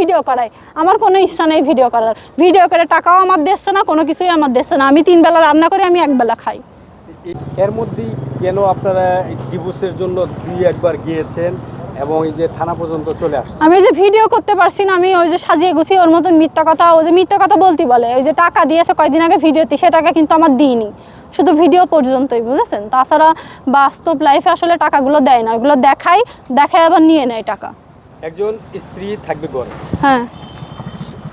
Video করাই। আমার কোনো ইচ্ছা নেই ভিডিও করার। ভিডিও করে টাকাও আমার দিচ্ছে না কোনো কিছুই আমার দিচ্ছে না। আমি তিন বেলা রান্না করে আমি এক বেলা খাই। এর মধ্যেই কেন আপনারা ডিভোর্সের জন্য দুই একবার গিয়েছেন এবং এই যে থানা পর্যন্ত চলে আসছে আমি ওই যে ভিডিও করতে পারছি না আমি ওই যে সাজিয়ে গুছিয়ে ওর মতন মিথ্যা কথা ওই যে মিথ্যা কথা বলতে বলে। ওই যে টাকা দিয়েছে কয়েকদিন আগে ভিডিওতে সে টাকা কিন্তু আমার দিইনি। শুধু ভিডিও পর্যন্তই বুঝেছেন? তাছাড়া বাস্তব লাইফে আসলে টাকাগুলো দেয় না। ওগুলো দেখাই দেখায় আবার নিয়ে নেয় টাকা। একজন স্ত্রী থাকবে ঘরে হ্যাঁ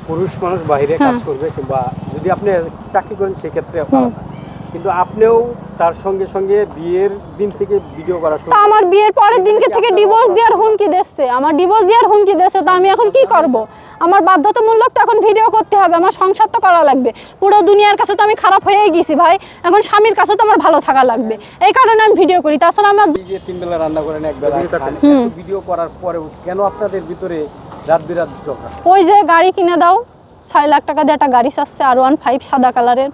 পুরুষ মানুষ বাইরে কাজ হ্যাঁ। করবে কিংবা যদি আপনি চাকরি করেন সেক্ষেত্রে। কিন্তু আপনিও তার সঙ্গে সঙ্গে বিয়ের দিন থেকে ভিডিও করা শুরু আমার বিয়ের পরের দিনকে থেকে ডিভোর্স দেওয়ার হুমকি দিচ্ছে। আমার ডিভোর্স দেওয়ার হুমকি দিচ্ছে তা আমি এখন কি করব? আমার বাধ্যতামূলক তো এখন ভিডিও করতে হবে আমার সংসার তো করা লাগবে। পুরো দুনিয়ার কাছে তো আমি খারাপ হয়েই গেছি ভাই। এখন স্বামীর কাছে তো আমার ভালো থাকা লাগবে। এই কারণে আমি ভিডিও করি। তাছাড়া আমার এই যে তিন বেলা রান্না করেন এক বেলা। ভিডিও করার পরেও কেন আপনাদের ভিতরে রাত বিরাত ঝগড়া? ওই যে গাড়ি কিনে দাও ছয় লাখ টাকা দিয়ে একটা গাড়ি চাচ্ছে আর ওয়ান ফাইভ সাদা কালারের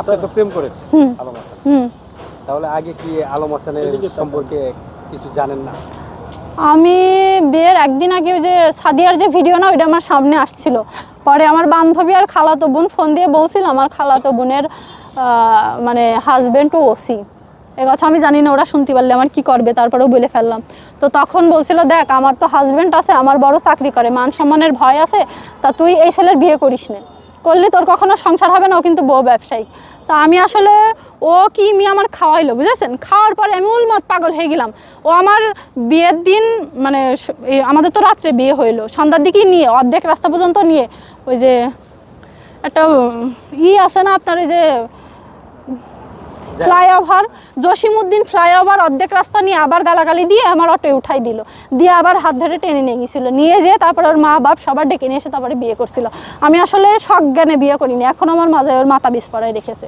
আপনি তো প্রেম করেছেন আলম হাসান। তাহলে আগে কি আলম হাসানের সম্পর্কে কিছু জানেন না? আমি বিয়ের একদিন আগে ওই যে সাদিয়ার যে ভিডিও না ওইটা আমার সামনে আসছিল। পরে আমার বান্ধবী আর খালাতো বোন ফোন দিয়ে বলছিল আমার খালাতো বোনের মানে হাজবেন্ড ও ওসি। এ কথা আমি জানি না ওরা শুনতে পারলে আমার কি করবে তারপরেও বলে ফেললাম। তো তখন বলছিল দেখ আমার তো হাজবেন্ড আছে আমার বড় চাকরি করে মান সম্মানের ভয় আছে তা তুই এই ছেলের বিয়ে করিস না। করলে তোর কখনো সংসার হবে না, ও কিন্তু বউ ব্যবসায়ী। তা আমি আসলে, ও কি মি আমার খাওয়াইলো, বুঝেছেন? খাওয়ার পরে আমি উলমত পাগল হয়ে গেলাম। ও আমার বিয়ের দিন মানে আমাদের তো রাত্রে বিয়ে হইল। সন্ধ্যার দিকেই নিয়ে, অর্ধেক রাস্তা পর্যন্ত নিয়ে, ওই যে একটা ই আছে না আপনার, ওই যে ফ্লাইওভার জসিমউদ্দিন ফ্লাইওভার অর্ধেক রাস্তা নিয়ে আবার গালাগালি দিয়ে আমার অটো উঠাই দিল। দিয়ে আবার হাত ধরে টেনে নিয়ে গেছিল। নিয়ে যেয়ে তারপর ওর মা বাপ সবার ডেকে নিয়ে এসে তারপরে বিয়ে করছিল। আমি আসলে সজ্ঞানে বিয়ে করিনি। এখন আমার মাঝে ওর মাথা বিষ পড়ায় রেখেছে।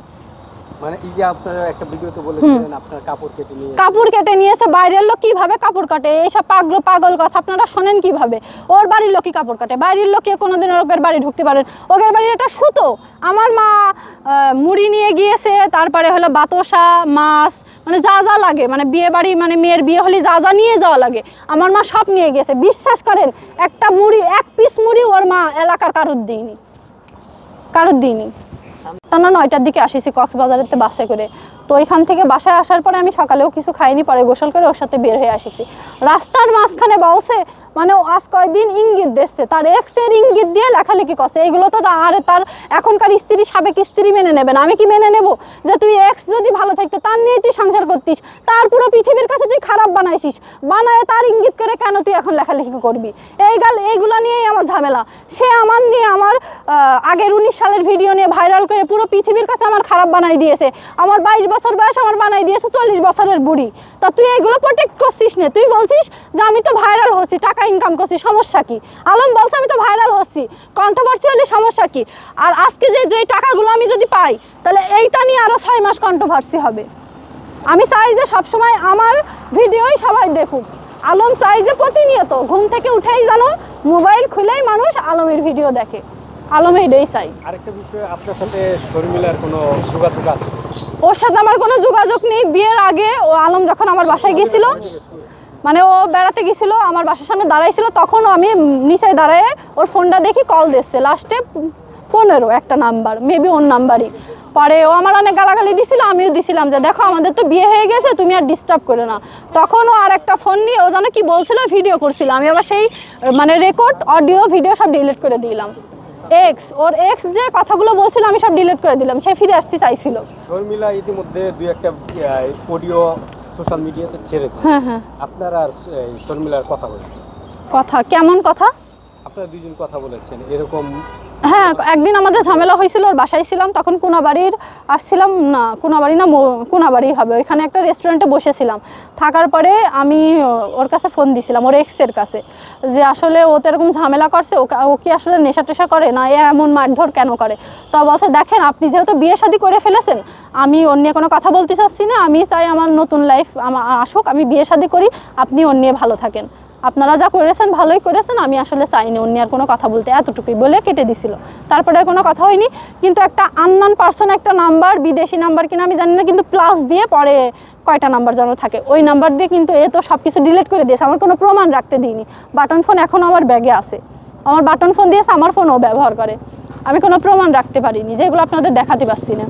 মানে এই যে আপনারা একটা ভিডিওতে বলেছিলেন আপনার কাপড় কেটে নিয়ে কাপড় কেটে নিয়েছে বাইরের লোক কীভাবে কাপড় কাটে? এইসব পাগল পাগল কথা আপনারা শোনেন কীভাবে? ওর বাড়ির লোকই কাপড় কাটে। বাইরের লোকে কোনোদিন ওদের বাড়ি ঢুকতে পারেন ওদের বাড়ির একটা সুতো। আমার মা মুড়ি নিয়ে গিয়েছে তারপরে হলো বাতসা মাছ মানে যা যা লাগে। মানে বিয়ে বাড়ি মানে মেয়ের বিয়ে হলে যা যা নিয়ে যাওয়া লাগে। আমার মা সব নিয়ে গিয়েছে। বিশ্বাস করেন একটা মুড়ি এক পিস মুড়ি ওর মা এলাকার কারোর দিইনি কারোর দিইনি টানা নয়টার দিকে আসিছি কক্সবাজারেতে বাসে করে। তো ওইখান থেকে বাসায় আসার পরে আমি সকালেও কিছু খাইনি, পরে গোসল করে ওর সাথে বের হয়ে আসিছি। রাস্তার মাঝখানে বাউসে মানে আজ কয়দিন ইঙ্গিত দিচ্ছে, তার এক্সের ইঙ্গিত দিয়ে লেখালেখি করছে। এগুলো তো তা- আর তার এখনকার স্ত্রী সাবেক স্ত্রী মেনে নেবে না। আমি কি মেনে নেব যে তুই এক্স যদি ভালো থাকতো, তার নিয়ে তুই সংসার করতিস। তার পুরো পৃথিবীর কাছে তুই খারাপ বানাইছিস। বানায় তার ইঙ্গিত করে কেন তুই এখন লেখালেখি করবি? এই গাল, এইগুলা নিয়েই আমার ঝামেলা। সে আমার নিয়ে আমার আগের উনিশ সালের ভিডিও নিয়ে ভাইরাল করে পুরো পৃথিবীর কাছে আমার খারাপ বানাই দিয়েছে। আমার বাইশ বছর বয়স আমার বানাই দিয়েছে চল্লিশ বছরের বুড়ি। তা তুই এগুলো প্রোটেক্ট করছিস না? তুই বলছিস যে আমি তো ভাইরাল হচ্ছি, টাকা ইনকাম করছি, সমস্যা কি? আলম বলছে আমি তো ভাইরাল হচ্ছি। কন্ট্রোভার্সি হলে সমস্যা কি? আর আজকে যে যে টাকাগুলো আমি যদি পাই, তাহলে এইটা নিয়ে আরও ছয় মাস কন্ট্রোভার্সি হবে। আমি চাই যে সবসময় আমার ভিডিওই সবাই দেখুক। আলম চাই যে প্রতিনিয়ত ঘুম থেকে উঠেই যেন মোবাইল খুলেই মানুষ আলমের ভিডিও দেখে। আলম এইটাই চাই। আরেকটা বিষয় আপনার সাথে শর্মিলার কোনো যোগাযোগ আছে? ওর সাথে আমার কোনো যোগাযোগ নেই। বিয়ের আগে ও আলম যখন আমার বাসায় গেছিল মানে ও বেড়াতে গেছিল আমার বাসার সামনে দাঁড়াইছিল তখন আমি নিচে দাঁড়ায় ওর ফোনটা দেখি কল দিচ্ছে। লাস্টে পনেরো একটা নাম্বার মেবি ওর নাম্বারই। পরে ও আমার অনেক গালাগালি দিছিল আমিও দিছিলাম যে দেখো আমাদের তো বিয়ে হয়ে গেছে তুমি আর ডিস্টার্ব করো না। তখন ও আর একটা ফোন নিয়ে ও যেন কি বলছিল ভিডিও করছিল। আমি আবার সেই মানে রেকর্ড অডিও ভিডিও সব ডিলিট করে দিলাম। এক্স ওর এক্স যে কথাগুলো বলছিল আমি সব ডিলিট করে দিলাম। সে ফিরে আসতে চাইছিল। শর্মিলা ইতিমধ্যে দুই একটা অডিও সোশ্যাল মিডিয়াতে ছেড়েছে। হ্যাঁ হ্যাঁ। আপনার আর শর্মিলার কথা বলেছে। কথা কেমন কথা? আপনারা দুজন কথা বলেছেন। এরকম হ্যাঁ একদিন আমাদের ঝামেলা হয়েছিল, ওর বাসায় ছিলাম, তখন কোনাবাড়ির আসছিলাম, না, কোনাবাড়ি না কোনাবাড়ি হবে, ওইখানে একটা রেস্টুরেন্টে বসেছিলাম। থাকার পরে আমি ওর কাছে ফোন দিছিলাম, ওর এক্সের কাছে, যে আসলে ও তো এরকম ঝামেলা করছে ও কি আসলে নেশা টেশা করে, না, এ এমন মারধর কেন করে? তো বলছে, দেখেন, আপনি যেহেতু বিয়ে শাদী করে ফেলেছেন, আমি অন্য কোনো কথা বলতে চাচ্ছি না, আমি চাই আমার নতুন লাইফ আসুক, আমি বিয়ে শাদী করি, আপনি অন্য নিয়ে ভালো থাকেন। আপনারা যা করেছেন, ভালোই করেছেন। আমি আসলে চাইনি অন্য আর কোনো কথা বলতে, এতটুকুই বলে কেটে দিছিল। তারপরে কোনো কথা হয়নি। কিন্তু একটা আননন পার্সন একটা নাম্বার বিদেশি নাম্বার কিনা আমি জানি না, কিন্তু প্লাস দিয়ে পরে কয়টা নাম্বার যেন থাকে, ওই নাম্বার দিয়ে কিন্তু এ তো সব কিছু ডিলিট করে দিয়েছে। আমার কোনো প্রমাণ রাখতে দিইনি। বাটন ফোন এখনও আমার ব্যাগে আছে। আমার বাটন ফোন দিয়েছে, আমার ফোনও ব্যবহার করে। আমি কোনো প্রমাণ রাখতে পারিনি, যেগুলো আপনাদের দেখাতে পারছি না।